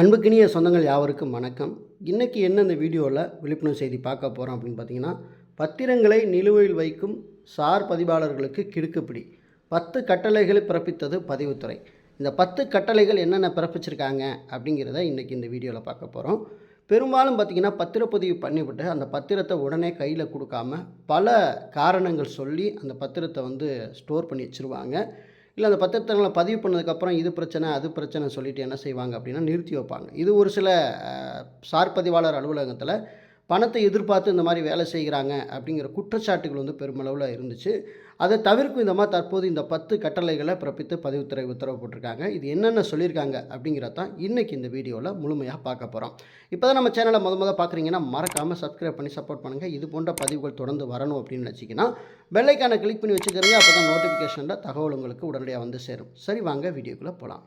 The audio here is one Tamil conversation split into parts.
அன்புக்கினிய சொந்தங்கள் யாவருக்கும் வணக்கம். இன்றைக்கி என்ன இந்த வீடியோவில் விழிப்புணர்வு செய்தி பார்க்க போகிறோம் அப்படின்னு பார்த்தீங்கன்னா பத்திரங்களை நிலுவையில் வைக்கும் சார் பதிவாளர்களுக்கு கிடுக்குப்பிடி. பத்து கட்டளைகளை பிறப்பித்தது பதிவுத்துறை. இந்த பத்து கட்டளைகள் என்னென்ன பிறப்பிச்சிருக்காங்க அப்படிங்கிறத இன்றைக்கி இந்த வீடியோவில் பார்க்க போகிறோம் பெரும்பாலும் பார்த்திங்கன்னா பத்திரப்பதிவு பண்ணிவிட்டு அந்த பத்திரத்தை உடனே கையில் கொடுக்காம பல காரணங்கள் சொல்லி அந்த பத்திரத்தை வந்து ஸ்டோர் பண்ணி வச்சுருவாங்க. இல்லை அந்த பத்திரங்களை பதிவு பண்ணதுக்கப்புறம் இது பிரச்சனை அது பிரச்சனை சொல்லிட்டு என்ன செய்வாங்க அப்படின்னா நிறுத்தி வைப்பாங்க. இது ஒரு சில சார்பதிவாளர் சார் பதிவாளர் அலுவலகத்தில் பணத்தை எதிர்பார்த்து இந்த மாதிரி வேலை செய்கிறாங்க அப்படிங்கிற குற்றச்சாட்டுகள் வந்து பெருமளவில் இருந்துச்சு. அதை தவிர்க்கும் இந்த மாதிரி தற்போது இந்த பத்து கட்டளைகளை பிறப்பித்து பதிவுத்துறை உத்தரவு போட்டிருக்காங்க. இது என்னென்ன சொல்லியிருக்காங்க அப்படிங்கிறதான் இன்றைக்கி இந்த வீடியோவில் முழுமையாக பார்க்க போகிறோம் இப்போ தான் நம்ம சேனலை முத முத பார்க்குறீங்கன்னா மறக்காமல் சப்ஸ்கிரைப் பண்ணி சப்போர்ட் பண்ணுங்கள் இது போன்ற பதிவுகள் தொடர்ந்து வரணும் அப்படின்னு நினச்சிங்கன்னா பெல்லைக்கான கிளிக் பண்ணி வச்சுக்கிறீங்க. அப்போ தான் நோட்டிஃபிகேஷனில் தகவல் உங்களுக்கு உடனடியாக வந்து சேரும். சரி வாங்க வீடியோக்குள்ளே போகலாம்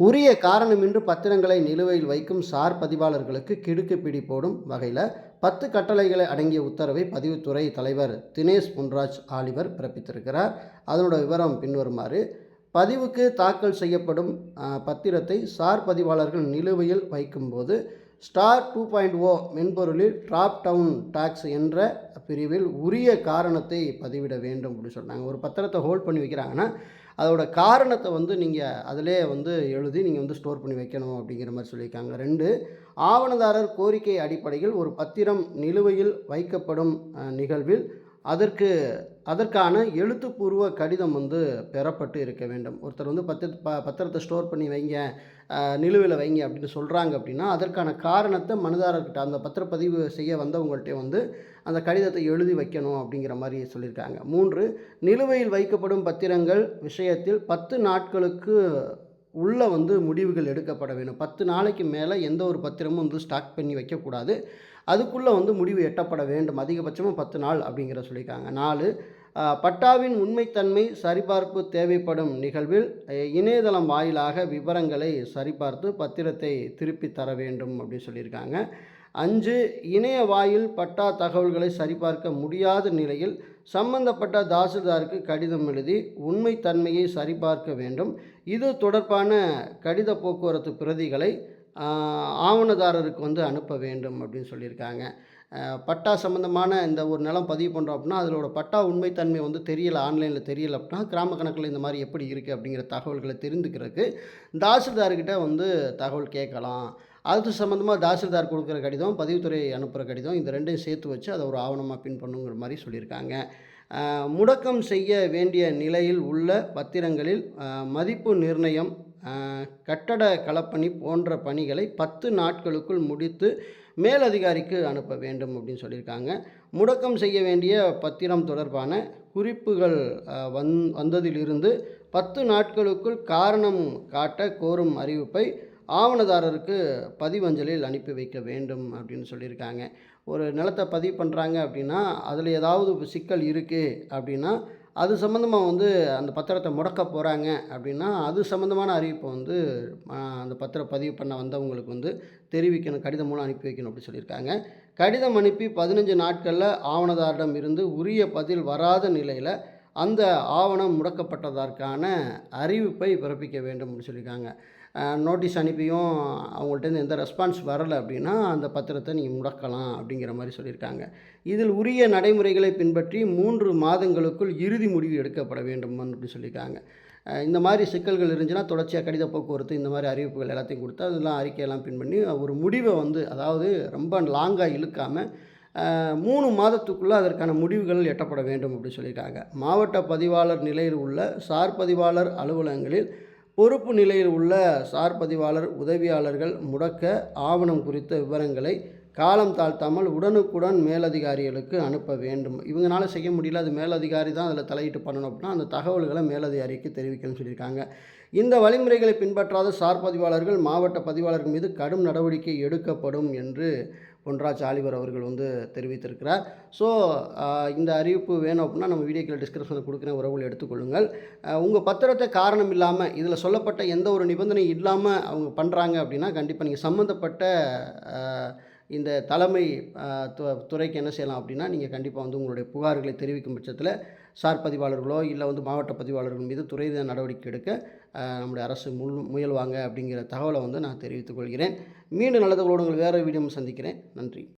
உரிய காரணமின்றி பத்திரங்களை நிலுவையில் வைக்கும் சார் பதிவாளர்களுக்கு கிடுக்கு பிடி போடும் வகையில் பத்து கட்டளைகளை அடங்கிய உத்தரவை பதிவுத்துறை தலைவர் தினேஷ் பொன்ராஜ் ஆலிவர் பிறப்பித்திருக்கிறார். அதனோட விவரம் பின்வருமாறு பதிவுக்கு தாக்கல் செய்யப்படும் பத்திரத்தை சார் பதிவாளர்கள் நிலுவையில் வைக்கும்போது ஸ்டார் டூ பாயிண்ட் ஓ மென்பொருளில் ட்ராப் டவுன் டாக்ஸ் என்ற பிரிவில் உரிய காரணத்தை பதிவிட வேண்டும் அப்படின்னு சொன்னாங்க ஒரு பத்திரத்தை ஹோல்ட் பண்ணி வைக்கிறாங்கன்னா அதோட காரணத்தை வந்து நீங்கள் அதிலே வந்து எழுதி நீங்கள் வந்து ஸ்டோர் பண்ணி வைக்கணும் அப்படிங்கிற மாதிரி சொல்லியிருக்காங்க. ரெண்டு ஆவணதாரர் கோரிக்கை அடிப்படையில் ஒரு பத்திரம் நிலுவையில் வைக்கப்படும் நிகழ்வில் அதற்கு அதற்கான எழுத்துப்பூர்வ கடிதம் வந்து பெறப்பட்டு இருக்க வேண்டும். ஒருத்தர் வந்து பத்து ப பத்திரத்தை ஸ்டோர் பண்ணி வைங்க நிலுவையில் வைங்க அப்படின்னு சொல்கிறாங்க அப்படின்னா அதற்கான காரணத்தை மனுதாரர்கிட்ட அந்த பத்திரப்பதிவு செய்ய வந்தவங்கள்ட்ட வந்து அந்த கடிதத்தை எழுதி வைக்கணும் அப்படிங்கிற மாதிரி சொல்லியிருக்காங்க. மூன்று நிலுவையில் வைக்கப்படும் பத்திரங்கள் விஷயத்தில் பத்து நாட்களுக்கு உள்ளே வந்து முடிவுகள் எடுக்கப்பட வேணும் பத்து நாளைக்கு மேலே எந்த ஒரு பத்திரமும் வந்து ஸ்டாக் பண்ணி வைக்கக்கூடாது. அதுக்குள்ளே வந்து முடிவு எட்டப்பட வேண்டும். அதிகபட்சமாக பத்து நாள் அப்படிங்கிற சொல்லியிருக்காங்க. நாலு பட்டாவின் உண்மைத்தன்மை சரிபார்ப்பு தேவைப்படும் நிகழ்வில் இணையதளம் வாயிலாக விவரங்களை சரிபார்த்து பத்திரத்தை திருப்பி தர வேண்டும் அப்படின்னு சொல்லியிருக்காங்க. அஞ்சு இணைய வாயில் பட்டா தகவல்களை சரிபார்க்க முடியாத நிலையில் சம்பந்தப்பட்ட தாசில்தாருக்கு கடிதம் எழுதி உண்மைத்தன்மையை சரிபார்க்க வேண்டும். இது தொடர்பான கடித போக்குவரத்து பிரதிகளை ஆவணதாரருக்கு வந்து அனுப்ப வேண்டும் அப்படின்னு சொல்லியிருக்காங்க. பட்டா சம்மந்தமான இந்த ஒரு நிலம் பதிவு பண்ணுறோம் அப்படின்னா அதோட பட்டா உண்மைத்தன்மை வந்து தெரியலை ஆன்லைனில் தெரியல அப்படின்னா கிராம கணக்கில் இந்த மாதிரி எப்படி இருக்குது அப்படிங்கிற தகவல்களை தெரிந்துக்கிறதுக்கு தாசில்தார்கிட்ட வந்து தகவல் கேட்கலாம். அது சம்மந்தமாக தாசில்தார் கொடுக்குற கடிதம் பதிவுத்துறை அனுப்புகிற கடிதம் இந்த ரெண்டையும் சேர்த்து வச்சு அதை ஒரு ஆவணமாக பின் பண்ணுங்கிற மாதிரி சொல்லியிருக்காங்க. முடக்கம் செய்ய வேண்டிய நிலையில் உள்ள பத்திரங்களில் மதிப்பு நிர்ணயம் கட்டட களப்பணி போன்ற பணிகளை பத்து நாட்களுக்குள் முடித்து மேலதிகாரிக்கு அனுப்ப வேண்டும் அப்படின்னு சொல்லியிருக்காங்க. முடக்கம் செய்ய வேண்டிய பத்திரம் தொடர்பான குறிப்புகள் வந் வந்ததிலிருந்து பத்து நாட்களுக்குள் காரணம் காட்ட கோரும் அறிவிப்பை ஆவணதாரருக்கு பதிவஞ்சலில் அனுப்பி வைக்க வேண்டும் அப்படின்னு சொல்லியிருக்காங்க. ஒரு நிலத்தை பதிவு பண்ணுறாங்க அப்படின்னா அதில் ஏதாவது சிக்கல் இருக்குது அப்படின்னா அது சம்மந்தமாக வந்து அந்த பத்திரத்தை முடக்க போகிறாங்க அப்படின்னா அது சம்மந்தமான அறிவிப்பை வந்து அந்த பத்திரம் பதிவு பண்ண வந்தவங்களுக்கு வந்து தெரிவிக்கணும் கடிதம் மூலம் அனுப்பி வைக்கணும் அப்படி சொல்லியிருக்காங்க. கடிதம் அனுப்பி பதினஞ்சு நாட்களில் ஆவணதாரிடம் இருந்து உரிய பதில் வராத நிலையில் அந்த ஆவணம் முடக்கப்பட்டதற்கான அறிவிப்பை பிறப்பிக்க வேண்டும் அப்படின்னு சொல்லியிருக்காங்க. நோட்டீஸ் அனுப்பியும் அவங்கள்ட்ட எந்த ரெஸ்பான்ஸ் வரலை அப்படின்னா அந்த பத்திரத்தை நீங்கள் முடக்கலாம் அப்படிங்கிற மாதிரி சொல்லியிருக்காங்க. இதில் உரிய நடைமுறைகளை பின்பற்றி மூன்று மாதங்களுக்குள் இறுதி முடிவு எடுக்கப்பட வேண்டும் அப்படின்னு சொல்லியிருக்காங்க. இந்த மாதிரி சிக்கல்கள் இருந்துச்சுன்னா தொடர்ச்சியாக கடித போக்குவரத்து இந்த மாதிரி அறிவிப்புகள் எல்லாத்தையும் கொடுத்து அதெல்லாம் அறிக்கையெல்லாம் பின் பண்ணி ஒரு முடிவை வந்து அதாவது ரொம்ப லாங்காக இழுக்காமல் மூணு மாதத்துக்குள்ளே அதற்கான முடிவுகள் எட்டப்பட வேண்டும் அப்படின்னு சொல்லியிருக்காங்க. மாவட்ட பதிவாளர் நிலையில் உள்ள சார் பதிவாளர் அலுவலகங்களில் பொறுப்பு நிலையில் உள்ள சார் பதிவாளர் உதவியாளர்கள் முடக்க ஆவணம் குறித்த விவரங்களை காலம் தாழ்த்தாமல் உடனுக்குடன் மேலதிகாரிகளுக்கு அனுப்ப வேண்டும். இவங்களால செய்ய முடியல அது மேலதிகாரி தான் அதில் தலையிட்டு பண்ணணும் அப்படின்னா அந்த தகவல்களை மேலதிகாரிக்கு தெரிவிக்கணும்னு சொல்லியிருக்காங்க. இந்த வழிமுறைகளை பின்பற்றாத சார் பதிவாளர்கள் மாவட்ட பதிவாளர்கள் மீது கடும் நடவடிக்கை எடுக்கப்படும் என்று பொன்ராஜ் ஆலிவர் அவர்கள் வந்து தெரிவித்திருக்கிறார். ஸோ இந்த அறிவிப்பு வேணும் அப்படின்னா நம்ம வீடியோக்கில் டிஸ்கிரிப்ஷனில் கொடுக்குற உறவுகள் எடுத்துக்கொள்ளுங்கள். உங்கள் பத்திரத்தை காரணம் இல்லாமல் இதில் சொல்லப்பட்ட எந்த ஒரு நிபந்தனை இல்லாமல் அவங்க பண்ணுறாங்க அப்படின்னா கண்டிப்பாக நீங்கள் சம்மந்தப்பட்ட இந்த தலைமை து- துறைக்கு என்ன செய்யலாம் அப்படின்னா நீங்கள் கண்டிப்பாக வந்து உங்களுடைய புகார்களை தெரிவிக்கும் பட்சத்தில் சார் பதிவாளர்களோ இல்லை வந்து மாவட்ட பதிவாளர்கள் மீது துறை நடவடிக்கை எடுக்க நம்முடைய அரசு முழு முயல்வாங்க அப்படிங்கிற தகவலை வந்து நான் தெரிவித்துக் கொள்கிறேன். மீண்டும் நல்லதுகளோடு உங்கள் வேறு வீடியோ சந்திக்கிறேன். நன்றி.